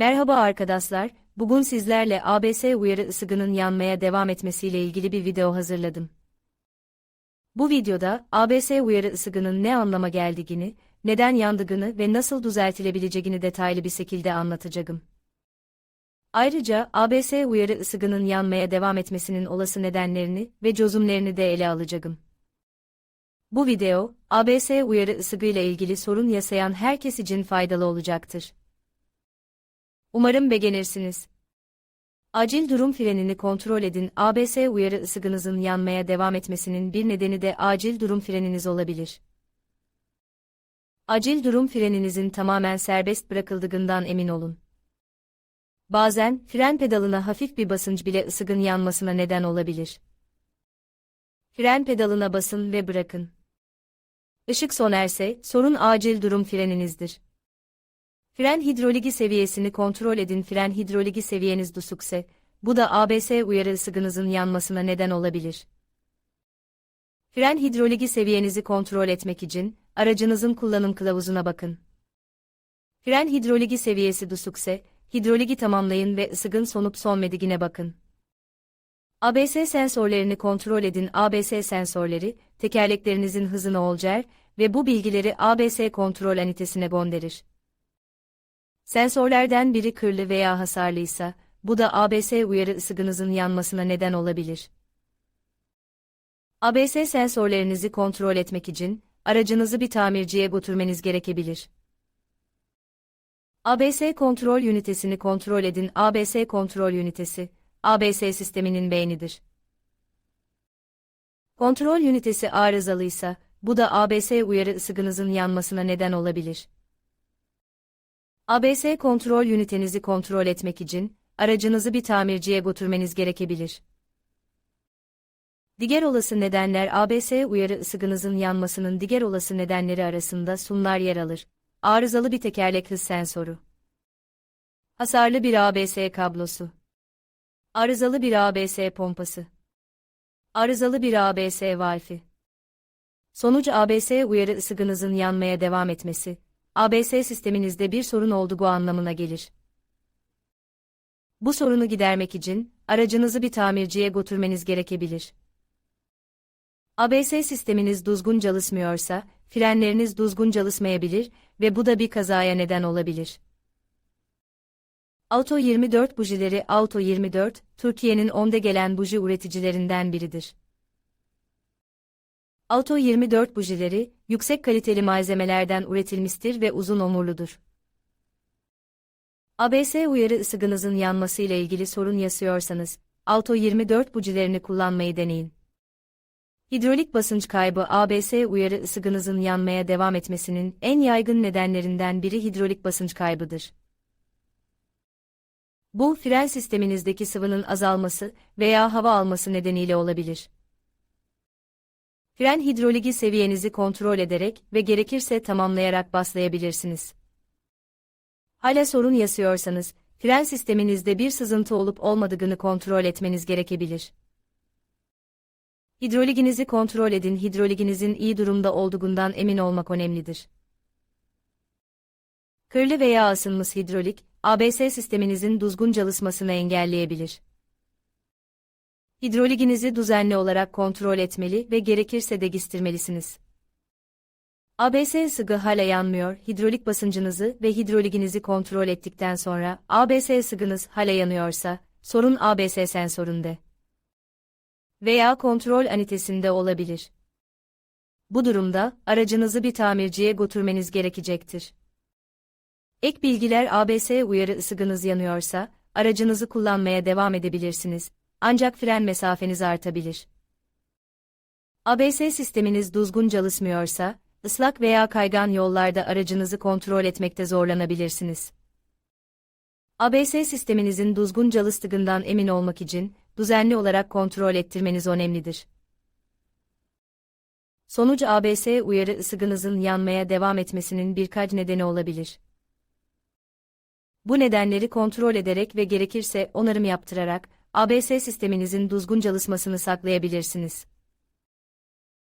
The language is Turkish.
Merhaba arkadaşlar, bugün sizlerle ABS uyarı ısıgının yanmaya devam etmesiyle ilgili bir video hazırladım. Bu videoda ABS uyarı ısıgının ne anlama geldiğini, neden yandığını ve nasıl düzeltilebileceğini detaylı bir şekilde anlatacağım. Ayrıca ABS uyarı ısıgının yanmaya devam etmesinin olası nedenlerini ve çözümlerini de ele alacağım. Bu video, ABS uyarı ısıgıyla ilgili sorun yaşayan herkes için faydalı olacaktır. Umarım beğenirsiniz. Acil durum frenini kontrol edin. ABS uyarı ısıgınızın yanmaya devam etmesinin bir nedeni de acil durum freniniz olabilir. Acil durum freninizin tamamen serbest bırakıldığından emin olun. Bazen fren pedalına hafif bir basınç bile ısıgın yanmasına neden olabilir. Fren pedalına basın ve bırakın. Işık sönerse sorun acil durum freninizdir. Fren hidroligi seviyesini kontrol edin. Fren hidroligi seviyeniz düşükse, bu da ABS uyarı ısıgınızın yanmasına neden olabilir. Fren hidroligi seviyenizi kontrol etmek için, aracınızın kullanım kılavuzuna bakın. Fren hidroligi seviyesi düşükse, hidroligi tamamlayın ve ısıgın sonup sonmediğine bakın. ABS sensörlerini kontrol edin. ABS sensörleri, tekerleklerinizin hızını ölçer ve bu bilgileri ABS kontrol anitesine gönderir. Sensörlerden biri kırlı veya hasarlıysa, bu da ABS uyarı ısıgınızın yanmasına neden olabilir. ABS sensörlerinizi kontrol etmek için, aracınızı bir tamirciye götürmeniz gerekebilir. ABS kontrol ünitesini kontrol edin. ABS kontrol ünitesi, ABS sisteminin beynidir. Kontrol ünitesi arızalıysa, bu da ABS uyarı ısıgınızın yanmasına neden olabilir. ABS kontrol ünitenizi kontrol etmek için, aracınızı bir tamirciye götürmeniz gerekebilir. Diğer olası nedenler ABS uyarı ısıgınızın yanmasının diğer olası nedenleri arasında sunlar yer alır. Arızalı bir tekerlek hız sensörü. Hasarlı bir ABS kablosu. Arızalı bir ABS pompası. Arızalı bir ABS valfi. Sonuç ABS uyarı ısıgınızın yanmaya devam etmesi, ABS sisteminizde bir sorun olduğu anlamına gelir. Bu sorunu gidermek için, aracınızı bir tamirciye götürmeniz gerekebilir. ABS sisteminiz düzgün çalışmıyorsa, frenleriniz düzgün çalışmayabilir ve bu da bir kazaya neden olabilir. Auto 24 bujileri Auto 24, Türkiye'nin önde gelen buji üreticilerinden biridir. Auto 24 bujileri, yüksek kaliteli malzemelerden üretilmiştir ve uzun ömürlüdür. ABS uyarı ısıgınızın yanması ile ilgili sorun yaşıyorsanız, Auto 24 bujilerini kullanmayı deneyin. Hidrolik basınç kaybı ABS uyarı ısıgınızın yanmaya devam etmesinin en yaygın nedenlerinden biri hidrolik basınç kaybıdır. Bu, fren sisteminizdeki sıvının azalması veya hava alması nedeniyle olabilir. Fren hidroligi seviyenizi kontrol ederek ve gerekirse tamamlayarak baslayabilirsiniz. Hala sorun yaşıyorsanız, fren sisteminizde bir sızıntı olup olmadığını kontrol etmeniz gerekebilir. Hidroliginizi kontrol edin. Hidroliginizin iyi durumda olduğundan emin olmak önemlidir. Kırlı veya ısınmış hidrolik, ABS sisteminizin düzgün çalışmasını engelleyebilir. Hidroliginizi düzenli olarak kontrol etmeli ve gerekirse değiştirmelisiniz. ABS sıgı hala yanmıyor, hidrolik basıncınızı ve hidroliginizi kontrol ettikten sonra ABS sıgınız hala yanıyorsa, sorun ABS sensöründe veya kontrol anitesinde olabilir. Bu durumda, aracınızı bir tamirciye götürmeniz gerekecektir. Ek bilgiler ABS uyarı ısıgınız yanıyorsa, aracınızı kullanmaya devam edebilirsiniz, ancak fren mesafeniz artabilir. ABS sisteminiz düzgün çalışmıyorsa, ıslak veya kaygan yollarda aracınızı kontrol etmekte zorlanabilirsiniz. ABS sisteminizin düzgün çalıştığından emin olmak için, düzenli olarak kontrol ettirmeniz önemlidir. Sonuç ABS uyarı ısıgınızın yanmaya devam etmesinin birkaç nedeni olabilir. Bu nedenleri kontrol ederek ve gerekirse onarım yaptırarak, ABS sisteminizin düzgün çalışmasını saklayabilirsiniz.